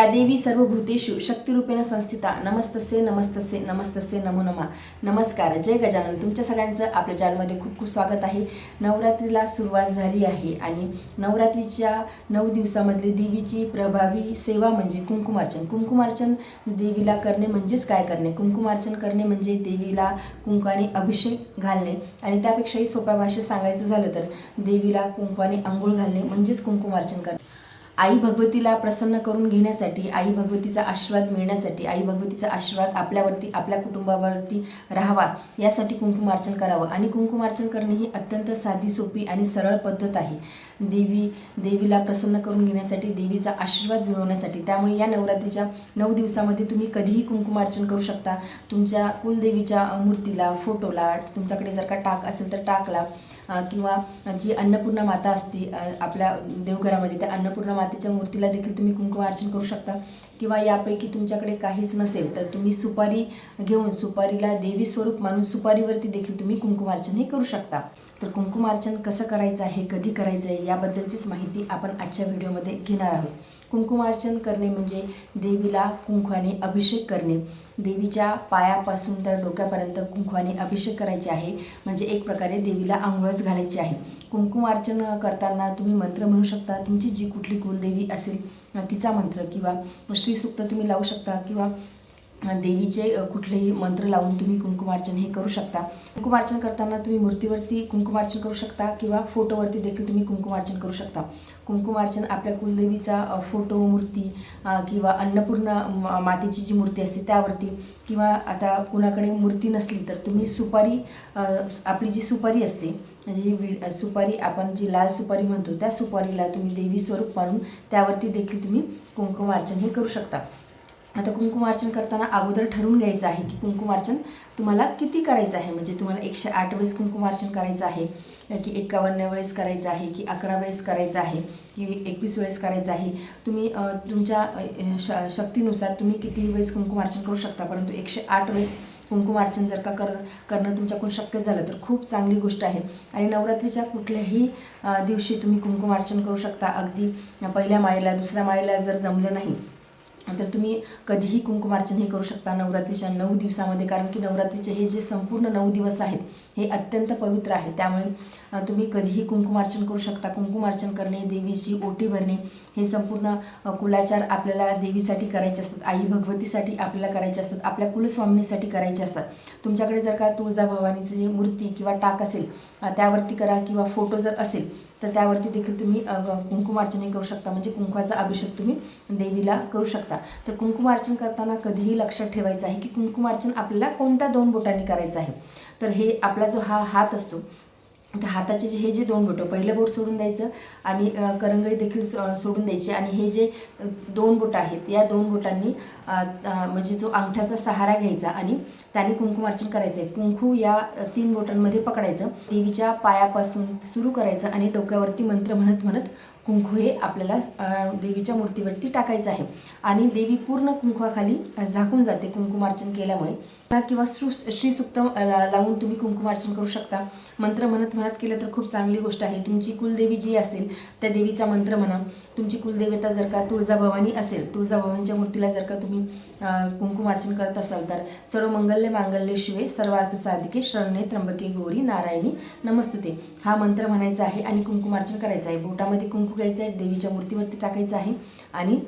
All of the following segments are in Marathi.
या देवी सर्व भूतेषु शक्तिरूपेण संस्थिता. नमस्तसे नमस्तसे नमस्तसे नमो नमा. नमस्कार. जय गजानन. तुमच्या सगळ्यांचं आपल्या चॅनलमध्ये खूप खूप स्वागत आहे. नवरात्रीला सुरुवात झाली आहे आणि नवरात्रीच्या नऊ दिवसामधली देवीची प्रभावी सेवा म्हणजे कुंकुमार्चन. कुंकुमार्चन देवीला करणे म्हणजेच काय करणे? कुंकुमार्चन करणे म्हणजे देवीला कुंकाने अभिषेक घालणे. आणि त्यापेक्षाही सोप्या भाषेत सांगायचं झालं तर देवीला कुंकवाने आंघोळ घालणे म्हणजेच कुंकुमार्चन करणे. आई भगवतीला प्रसन्न करून घेण्यासाठी आई भगवतीचा आशीर्वाद मिळण्यासाठी आई भगवतीचा आशीर्वाद आपल्यावरती आपल्या कुटुंबावरती राहावा यासाठी कुंकुमार्चन करावं. आणि कुंकुमार्चन करणे ही अत्यंत साधी सोपी आणि सरळ पद्धत आहे. देवी देवीला प्रसन्न करून घेण्यासाठी देवीचा आशीर्वाद मिळवण्यासाठी. त्यामुळे या नवरात्रीच्या नऊ दिवसामध्ये तुम्ही कधीही कुंकुमार्चन करू शकता. तुमच्या कुलदेवीच्या मूर्तीला फोटोला तुमच्याकडे जर का टाक असेल तर टाकला किंवा जी अन्नपूर्णा माता असते आपल्या देवघरामध्ये त्या अन्नपूर्णा मातेच्या मूर्तीला देखील तुम्ही कुंकुमार्चन करू शकता. किंवा यापैकी तुमच्याकडे काहीच नसेल तर तुम्ही सुपारी घेऊन सुपारीला देवी स्वरूप मानून सुपारीवरती देखील तुम्ही कुंकुमार्चन हे करू शकता. तर कुंकुमार्चन कसं करायचं आहे कधी करायचं आहे याबद्दलचीच माहिती आपण आजच्या व्हिडिओमध्ये घेणार आहोत. कुंकुमार्चन करणे म्हणजे देवीला कुंकवाने अभिषेक करणे. देवीच्या पायापासून तर डोक्यापर्यंत कुंकवाने अभिषेक करायचे आहे. म्हणजे एक प्रकारे देवीला आंघोळच घालायची आहे. कुंकुमार्चन करताना तुम्ही मंत्र म्हणू शकता. तुमची जी कुठली कुलदेवी असेल तिचा मंत्र किंवा श्रीसूक्त तुम्ही लावू शकता किंवा देवीचे कुठलेही मंत्र लावून तुम्ही कुंकुमार्चन हे करू शकता. कुंकुमार्चन करताना तुम्ही मूर्तीवरती कुंकुमार्चन करू शकता किंवा फोटोवरती देखील तुम्ही कुंकुमार्चन करू शकता. कुंकुमार्चन आपल्या कुलदेवीचा फोटो मूर्ती किंवा अन्नपूर्णा म- मातेची जी मूर्ती असते त्यावरती किंवा आता कुणाकडे मूर्ती नसली तर तुम्ही सुपारी आपली जी सुपारी असते जी वि विड सुपारी आपण जी लाल सुपारी म्हणतो त्या सुपारीला तुम्ही देवी स्वरूप मानून त्यावरती देखील तुम्ही कुंकुमार्चन हे करू शकता. आता कुंकुमार्चन करताना अगोदर ठरवून घ्यायचं आहे की कुंकुमार्चन तुम्हाला किती करायचं आहे? म्हणजे तुम्हाला एकशे आठ वेळेस कुंकुमार्चन करायचं आहे की एकावन्न वेळेस करायचं आहे की अकरा वेळेस करायचं आहे की एकवीस वेळेस करायचं आहे? तुम्ही तुमच्या श शक्तीनुसार तुम्ही किती वेळेस कुंकुमार्चन करू शकता? परंतु एकशे आठ वेळेस कुंकुमार्चन जर का कर करणं तुमच्याकडून शक्य झालं तर खूप चांगली गोष्ट आहे. आणि नवरात्रीच्या कुठल्याही दिवशी तुम्ही कुंकुमार्चन करू शकता. अगदी पहिल्या माळेला दुसऱ्या माळेला जर जमलं नाही तर तुम्ही कधीही कुंकुमार्चन हे करू शकता नवरात्रीच्या नऊ दिवसामध्ये. कारण की नवरात्रीचे हे जे संपूर्ण नऊ दिवस आहेत हे अत्यंत पवित्र आहे. त्यामुळे तुम्ही कधीही कुंकुमार्चन करू शकता. कुंकुमार्चन करणे देवीची ओटी भरणे हे संपूर्ण कुलाचार आपल्याला देवीसाठी करायचे असतात. आई भगवतीसाठी आपल्याला करायचे असतात. आपल्या कुलस्वामिनीसाठी करायचे असतात. तुमच्याकडे जर का तुळजाभवानीची जी मूर्ती किंवा टाक असेल त्यावरती करा किंवा फोटो जर असेल तर त्यावरती देखील तुम्ही अ, करू शकता. म्हणजे कुंकवाचा अभिषेक तुम्ही देवीला करू शकता. तर कुंकुमार्चन करताना कधीही लक्षात ठेवायचं आहे की कुंकुमार्चन आपल्याला कोणत्या दोन बोटांनी करायचं आहे? तर हे आपला जो हा हात असतो तर हाताचे जे हे जे दोन बोटं पहिलं बोट सोडून द्यायचं आणि करंगळी देखील सो- सोडून द्यायची आणि हे जे दोन बोटं आहेत या दोन बोटांनी म्हणजे जो अंगठ्याचा सहारा घ्यायचा आणि त्याने कुंकुमार्चन करायचं आहे कुंकू या तीन बोटांमध्ये पकडायचं. देवीच्या पायापासून सुरू करायचं आणि डोक्यावरती मंत्र म्हणत म्हणत कुंकू हे आपल्याला देवीच्या मूर्तीवरती टाकायचं आहे. आणि देवी पूर्ण कुंकवाखाली झाकून जाते कुंकुमार्चन केल्यामुळे. किंवा श्रू श्रीसुक्त लावून तुम्ही कुंकुमार्चन करू शकता. मंत्र म्हणत म्हणत केलं तर खूप चांगली गोष्ट आहे. तुमची कुलदेवी जी असेल त्या देवीचा मंत्र म्हणा. तुमची कुलदेवता जर का तुळजाभवानी असेल तुळजाभवानीच्या मूर्तीला जर का तुम्ही कुंकुमार्चन करत असाल तर सर्व मंगल्य मांगल्य शिवे सर्वार्थ साधिके शरणे त्र्यंबके गौरी नारायणी नमस्तुते. हा मंत्र म्हणायचा आहे आणि कुंकुमार्चन करायचं आहे. बोटामध्ये कुंकू घ्यायचं आहे देवीच्या मूर्तीवरती टाकायचं आहे आणि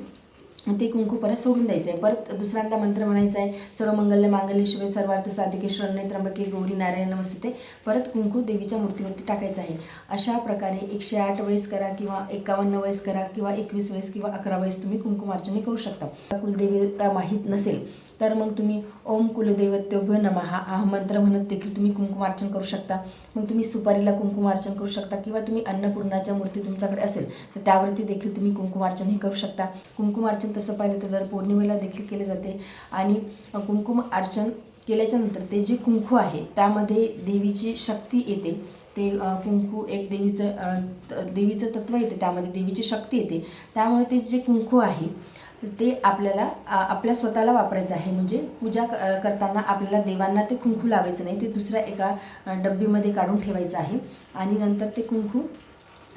ते कुंकू परत सोडून द्यायचं आहे. परत दुसऱ्यांदा मंत्र म्हणायचा आहे सर्व मंगल्य मांगल्य शिवे सर्वार्थ साधिके शरणे त्र्यंबके गौरी नारायण नमस्ते. परत कुंकू देवीच्या मूर्तीवरती टाकायचं आहे. अशा प्रकारे एकशे आठ वेळेस करा किंवा एकावन्न वेळेस करा किंवा एकवीस वेळेस किंवा अकरा वेळेस तुम्ही कुंकुमार्चने करू शकता. कुलदेवता माहीत नसेल तर मग तुम्ही ओम कुलदैवत्योभ्य नमहा हा मंत्र म्हणत देखील तुम्ही कुंकुमार्चन करू शकता. मग तुम्ही सुपारीला कुंकुमार्चन करू शकता किंवा तुम्ही अन्नपूर्णाच्या मूर्ती तुमच्याकडे असेल तर त्यावरती देखील तुम्ही कुंकुमार्चन हे करू शकता. कुंकुमार्चन तसं पाहिलं तर दर पौर्णिमेला देखील केले जाते. आणि कुमकुम कुंकुम अर्चन केल्याच्यानंतर ते जे कुंकू आहे त्यामध्ये देवीची शक्ती येते. ते कुंकू एक देवीचं त- देवीचं तत्व येते त्यामध्ये देवीची शक्ती येते. त्यामुळे ते जे कुंकू आहे ते आपल्याला आपल्या स्वतःला वापरायचं आहे. म्हणजे पूजा क- करताना आपल्याला देवांना ते कुंकू लावायचं नाही ते दुसऱ्या एका डब्बीमध्ये काढून ठेवायचं आहे. आणि नंतर ते कुंकू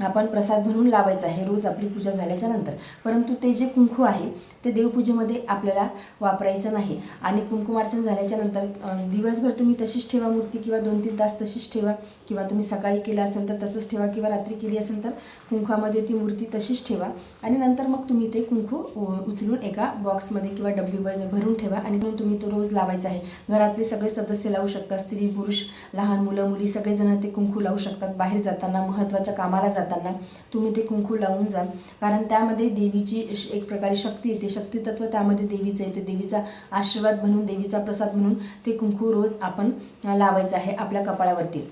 आपण प्रसाद म्हणून लावायचा आहे रोज आपली पूजा झाल्याच्यानंतर. परंतु ते जे कुंकू आहे ते देवपूजेमध्ये आपल्याला वापरायचं नाही. आणि कुंकुमार्चन झाल्याच्यानंतर दिवसभर तुम्ही तशीच ठेवा मूर्ती किंवा दोन तीन तास तशीच ठेवा. किंवा तुम्ही सकाळी केलं असेल तर तसंच ठेवा किंवा रात्री केली असेल तर कुंकामध्ये ती मूर्ती तशीच ठेवा. आणि नंतर मग तुम्ही ते कुंकू उ- उचलून एका बॉक्समध्ये किंवा डब्बीमध्ये भरून ठेवा. आणि म्हणून तुम्ही तो रोज लावायचा आहे. घरातले सगळे सदस्य लावू शकतात स्त्री पुरुष लहान मुलं मुली सगळेजण ते कुंकू लावू शकतात. बाहेर जाताना महत्त्वाच्या कामाला जाताना तुम्ही ते कुंकू लावून जा. कारण त्यामध्ये देवीची एक प्रकारे शक्ती येते. शक्तितत्व त्यामध्ये देवीचं येते. देवीचा आशीर्वाद म्हणून देवीचा प्रसाद म्हणून ते कुंकू रोज आपण लावायचं आहे आपल्या कपाळावरती.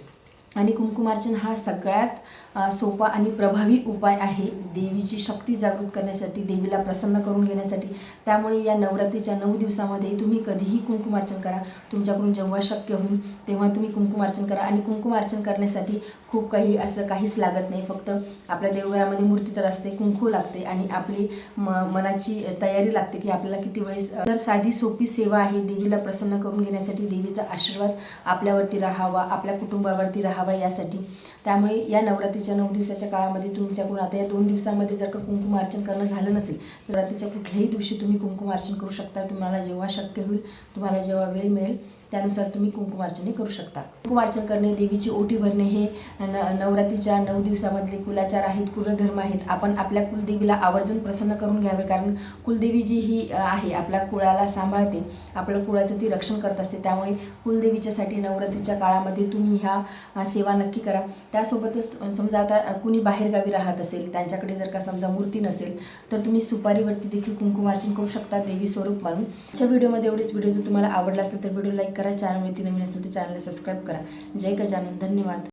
आणि कुंकुमार्चन हा सगळ्यात सोपा आणि प्रभावी उपाय आहे. देवीची शक्ती जागृत करण्यासाठी देवीला प्रसन्न करून घेण्यासाठी. त्यामुळे या नवरात्रीच्या नऊ दिवसामध्ये तुम्ही कधीही कुंकुमार्चन करा. तुमच्याकडून जेव्हा शक्य होईल तेव्हा तुम्ही कुंकुमार्चन करा. आणि कुंकुमार्चन करण्यासाठी खूप काही असं काहीच लागत नाही. फक्त आपल्या देवघरामध्ये मूर्ती तर असते कुंकू लागते आणि आपली म मनाची तयारी लागते की आपल्याला किती वेळेस तर साधी सोपी सेवा आहे. देवीला प्रसन्न करून घेण्यासाठी देवीचा आशीर्वाद आपल्यावरती राहावा आपल्या कुटुंबावरती राहावा. यासाठी. त्यामुळे या नवरात्रीच्या नऊ दिवसाच्या काळामध्ये तुमच्याकडून आता या दोन दिवसामध्ये जर का कुंकुमार्चन करणं झालं नसेल तर रात्रीच्या कुठल्याही दिवशी तुम्ही कुंकुमार्चन करू शकता. तुम्हाला जेव्हा शक्य होईल तुम्हाला जेव्हा वेळ मिळेल त्यानुसार तुम्ही कुंकुमार्चने करू शकता. कुंकुमार्चन करणे देवीची ओटी भरणे हे न नवरात्रीच्या नऊ दिवसामधले कुलाचार आहेत कुलधर्म आहेत. आपण आपल्या कुलदेवीला आवर्जून प्रसन्न करून घ्यावे कारण कुलदेवी जी ही आहे आपल्या कुळाला सांभाळते. आपल्या कुळाचं ती रक्षण करत असते. त्यामुळे कुलदेवीच्यासाठी नवरात्रीच्या काळामध्ये तुम्ही ह्या सेवा नक्की करा. त्यासोबतच समजा आता कुणी बाहेरगावी राहत असेल त्यांच्याकडे जर का समजा मूर्ती नसेल तर तुम्ही सुपारीवरती देखील कुंकुमार्चन करू शकता देवी स्वरूप मानून आजच्या व्हिडिओमध्ये एवढेच. व्हिडिओ जर तुम्हाला आवडला असेल तर व्हिडिओ लाईक करा चॅनलवरती नवीन असेल तर चॅनलला सबस्क्राईब करा. जय गजानन धन्यवाद.